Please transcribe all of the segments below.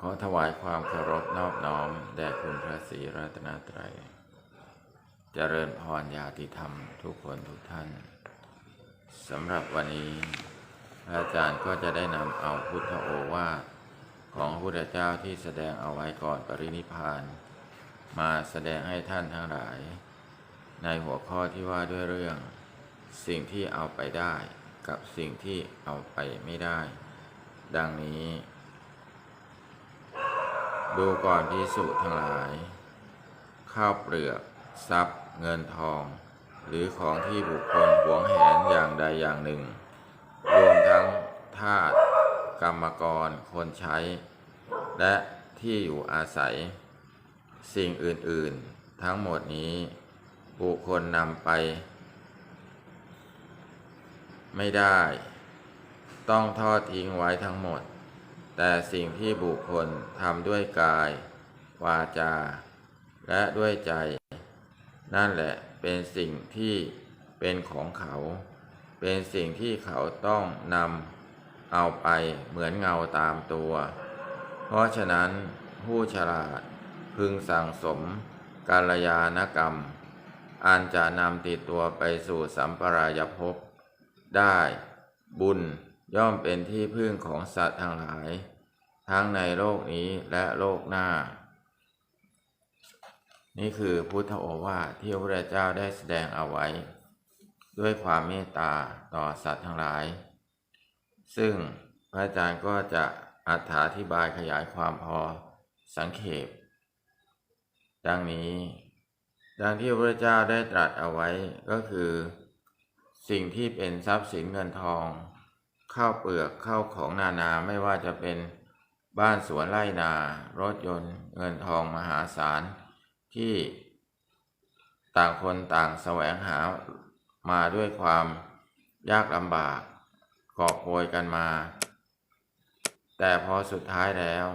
ขอถวายความเคารพนอบน้อม แด่คุณพระศรีรัตนตรัย เจริญพรญาติธรรมทุกคนทุกท่านสำหรับวันนี้ อาจารย์ก็จะได้นำเอาพุทธโอวาทของพระพุทธเจ้าที่แสดงเอาไว้ก่อนปรินิพาน มาแสดงให้ท่านทั้งหลาย ในหัวข้อที่ว่าด้วยเรื่อง สิ่งที่เอาไปได้ กับสิ่งที่เอาไปไม่ได้ ดังนี้ ดูก่อนพิสุทั้งหลาย ข้าวเปลือก ทรัพย์ เงินทอง หรือของที่บุคคลหวงแหนอย่างใดอย่างหนึ่ง รวมทั้งทาสกรรมกรคนใช้ และที่อยู่อาศัย สิ่งอื่น ๆ ทั้งหมดนี้ บุคคลนำไป ไม่ได้ ต้องทอดทิ้งไว้ทั้งหมด แต่สิ่งที่บุคคลทำด้วยกาย วาจา และด้วยใจ นั่นแหละเป็นสิ่งที่เป็นของเขา เป็นสิ่งที่เขาต้องนำเอาไปเหมือนเงาตามตัว เพราะฉะนั้นผู้ฉลาดพึงสั่งสมกาลยานกรรม อันจะนำติดตัวไปสู่สัมปรายภพได้บุญย่อมเป็นที่พึ่งของสัตว์ทั้งหลาย ทั้งในโลกนี้และโลกหน้า นี่คือพุทธโอวาทที่พระพุทธเจ้าได้แสดงเอาไว้ ด้วยความเมตตาต่อสัตว์ทั้งหลาย ซึ่งพระอาจารย์ก็จะอธิบายขยายความพอสังเขปดังนี้ ดังที่พระเจ้าได้ตรัสเอาไว้ก็คือ สิ่งที่เป็นทรัพย์สินเงินทอง ข้าวเปลือกข้าวของนานาไม่ว่าจะเป็น บ้านสวนไร่นา รถยนต์ เงินทองมหาศาล ที่ต่างคนต่างแสวงหามาด้วยความยากลำบากกอบโกยกันมา แต่พอสุดท้ายแล้ว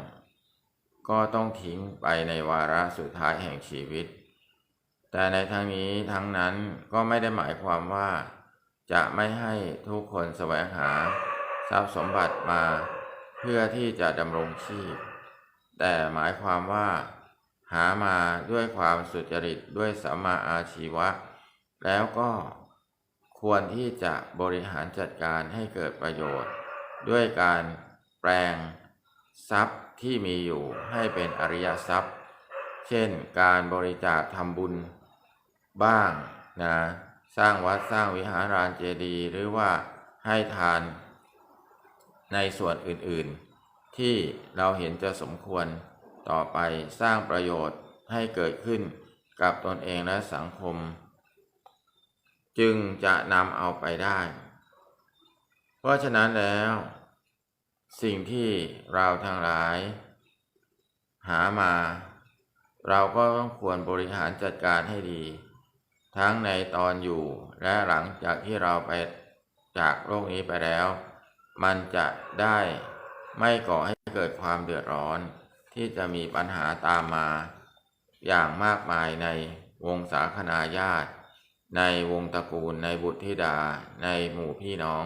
ก็ต้องทิ้งไปในวาระสุดท้ายแห่งชีวิต แต่ในทั้งนี้ทั้งนั้นก็ไม่ได้หมายความว่า จะไม่ให้ทุกคนแสวงหาทรัพย์สมบัติมา เพื่อที่จะดำรงชีพ แต่หมายความว่า หามาด้วยความสุจริตด้วยสัมมาอาชีวะ แล้วก็ควรที่จะบริหารจัดการให้เกิดประโยชน์ ด้วยการแปลงทรัพย์ที่มีอยู่ให้เป็นอริยทรัพย์ เช่นการบริจาคทำบุญบ้างนะสร้างวัดสร้างวิหารานเจดีย์หรือว่าให้ทาน ในส่วนอื่นๆ ที่เราเห็นจะสมควรต่อไปสร้างประโยชน์ให้เกิดขึ้นกับตนเองและสังคม จึงจะนำเอาไปได้ เพราะฉะนั้นแล้ว สิ่งที่เราทั้งหลาย หามา เราก็ต้องควรบริหารจัดการให้ดี ทั้งในตอนอยู่และหลังจากที่เราไปจากโลกนี้ไปแล้ว มันจะได้ไม่ก่อให้เกิดความเดือดร้อน ที่จะมีปัญหาตามมา อย่างมากมายในวงศาคณาญาติ ในวงตระกูลในบุตรธิดาในหมู่พี่น้อง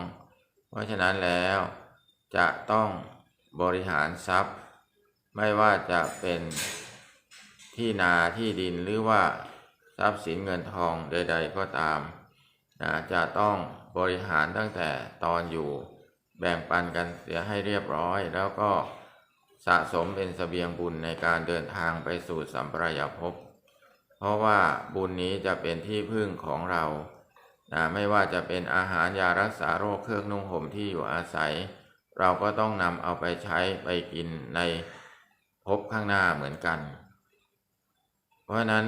เพราะฉะนั้นแล้ว จะต้องบริหารทรัพย์ ไม่ว่าจะเป็นที่นาที่ดินหรือว่าทรัพย์สินเงินทองใด ๆ ก็ตามนะจะต้องบริหารตั้งแต่ตอนอยู่ แบ่งปันกันเสียให้เรียบร้อย แล้วก็สะสมเป็นสเสบียงบุญในการเดินทางไปสู่สัมปรายภพ เพราะว่าบุญนี้จะเป็นที่พึ่งของเรานะไม่ว่าจะเป็นอาหารยารักษาโรคเครื่องนุ่งห่มที่อยู่อาศัย เราก็ต้องนำเอาไปใช้ไปกินในภพข้างหน้าเหมือนกัน เพราะนั้น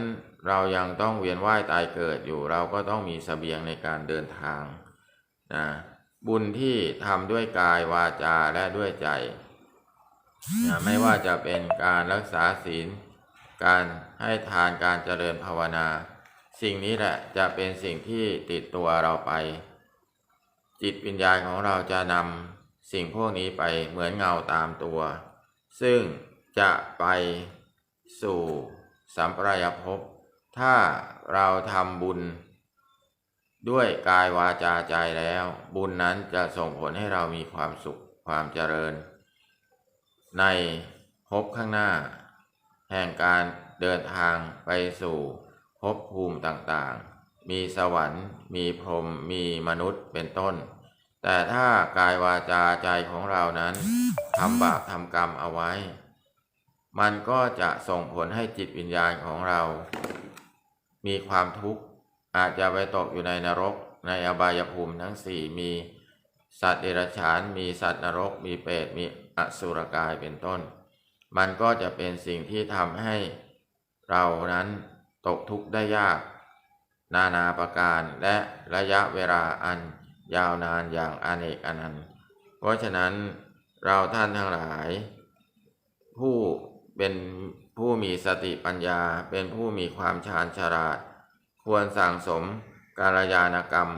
เรายังต้องเวียนว่ายตายเกิดอยู่ เราก็ต้องมีสเสบียงในการเดินทางนะ บุญที่ทำด้วยกายวาจาและด้วยใจนะไม่ว่าจะเป็นการรักษาศีล การให้ทานการเจริญภาวนา สิ่งนี้แหละจะเป็นสิ่งที่ติดตัวเราไป จิตวิญญาณของเราจะนำสิ่งพวกนี้ไปเหมือนเงาตามตัว ซึ่งจะไปสู่สัมปรายภพถ้าเราทำบุญ ด้วยกายวาจาใจแล้ว บุญนั้นจะส่งผลให้เรามีความสุขความเจริญ ในภพบข้างหน้า แห่งการเดินทางไปสู่ภพภูมิต่างๆ มีสวรรค์ มีพรหมมีมนุษย์เป็นต้น แต่ถ้ากายวาจาใจของเรานั้นทำบาปทำกรรมเอาไว้ มันก็จะส่งผลให้จิตวิญญาณของเรา มีความทุกข์ อาจจะไปตกอยู่ในนรก ในอบายภูมิทั้งสี่มีสัตว์เดรัจฉาน มีสัตว์นรก มีเปรตมีอสุรกายเป็นต้น มันก็จะเป็นสิ่งที่ทำให้เรานั้นตกทุกข์ได้ยาก นานาประการและระยะเวลาอันยาวนานอย่างอเนกอนันต์ เพราะฉะนั้นเราท่านทั้งหลาย ผู้เป็นผู้มีสติปัญญาเป็นผู้มีความชาญฉลาด ควรสั่งสมกาลยานกรรม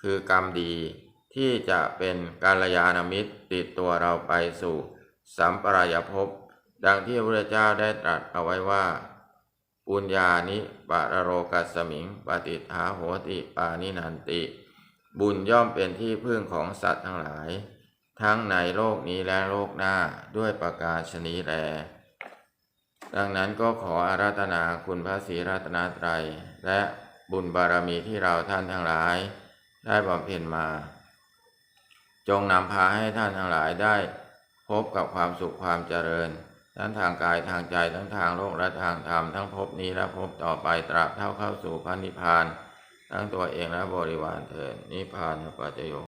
คือกรรมดีที่จะเป็นกาลยานมิตรติดตัวเราไปสู่สัมปรายภพดังที่พระพุทธเจ้าได้ตรัสเอาไว้ว่า ปุญญานิปะระโรกัสมิง ปฏิทาโหติปานินันติ บุญย่อมเป็นที่พึ่งของสัตว์ทั้งหลาย ทั้งในโลกนี้และโลกหน้าด้วยประกาศชนีแล ดังนั้นก็ขออาราธนาคุณพระศรีรัตนตรัย และบุญบารมีที่เราท่านทั้งหลาย ได้บำเพ็ญมา จงนำพาให้ท่านทั้งหลายได้ พบกับความสุขความเจริญ ทั้งทางกายทางใจทั้งทางโลกและทางธรรมทั้งภพนี้และภพต่อไปตราบเท่าเข้าสู่พระนิพพาน ทั้งตัวเองและบริวารเถิดนิพพานปัจจโย